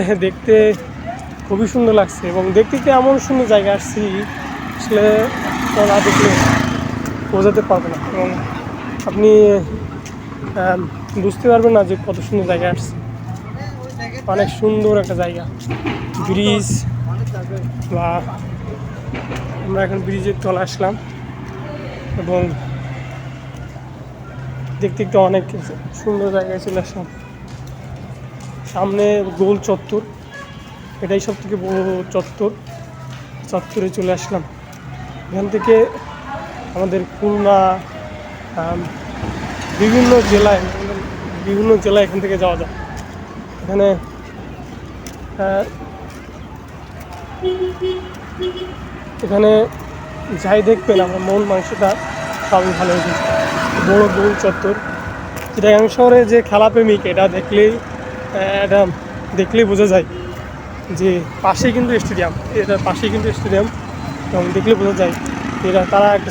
দেখতে খুবই সুন্দর লাগছে এবং দেখতে দেখতে এমন সুন্দর জায়গা আসছি, আসলে না দেখলে বোঝাতে পারবে না। এবং আপনি বুঝতে পারবেন না যে কত সুন্দর জায়গা আসছে। অনেক সুন্দর একটা জায়গা। ব্রিজ বা আমরা এখন ব্রিজের তলে আসলাম এবং দেখতে দেখতে অনেক সুন্দর জায়গায় চলে আসলাম। সামনে গোল চত্বর। এটাই সব থেকে বড় চত্বর। চত্বরে চলে আসলাম। এখান থেকে আমাদের খুলনা বিভিন্ন জেলায় বিভিন্ন জেলায় এখান থেকে যাওয়া যায়। এখানে এখানে যাই দেখবেন, আমার মন মাংসটা সবই ভালো হয়ে যায়। বড় গোল চত্বর। চিটাগাং শহরে যে খেলাপ্রেমিক, এটা দেখলেই এটা দেখলেই বোঝা যায় যে পাশেই কিন্তু স্টেডিয়াম এটা পাশেই কিন্তু স্টেডিয়াম এবং দেখলে বোঝা যায় এরা তারা একটা